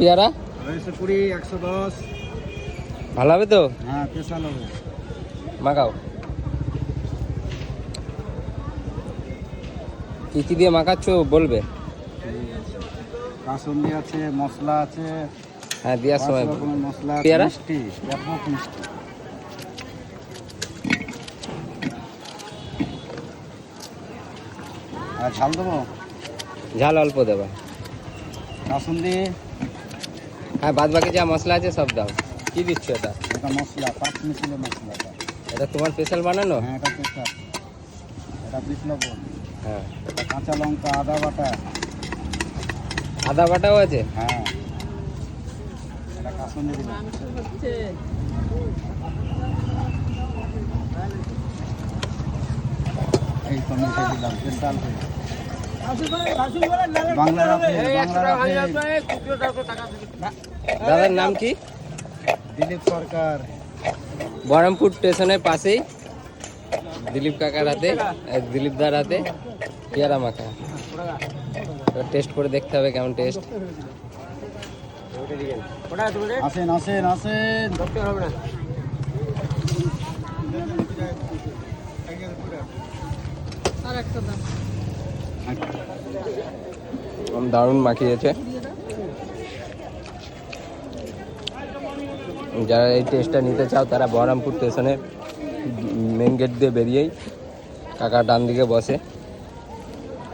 পেয়ারা? কুড়ি একশো দশ। ভালো হবে তো? হ্যাঁ হবে। মাখাও। কি কি দিয়ে মাখাচ্ছ বলবে? কাসন্দি আছে মশলা আছে হ্যাঁ দেওয়ার সময় মশলা পেয়ারা? মিষ্টি ব্যাপক মিষ্টি। আর ঝাল দেবো? ঝাল অল্প দেবা। কাসন্দি হ্যাঁ বাদ বাকি যা মশলা আছে সব দাও। কি দিচ্ছ এটা? এটা মশলা পাঁচ মিশিলে মশলাটা এটা তোমার স্পেশাল বানানো? হ্যাঁ এটা পেশা এটা বিট হ্যাঁ। কাঁচা লঙ্কা আদা বাটা। আদা বাটাও আছে? হ্যাঁ। এটা কাসন্দি দিলাম এই তো মিশে দিলাম সেন্ট্রাল দাদার নাম কি? দিলীপ সরকার। বহরমপুর স্টেশনের পাশেই। দিলীপ কাকার হাতে দিলীপ দার হাতে পেয়ারা মাখা। টেস্ট করে দেখতে হবে কেমন টেস্ট আসেন আসেন আসেন। দারুণ মাখিয়েছে। যারা এই টেস্টটা নিতে চাও, তারা বহরমপুর স্টেশনে মেন গেট দিয়ে বেরিয়েই কাকা ডান দিকে বসে।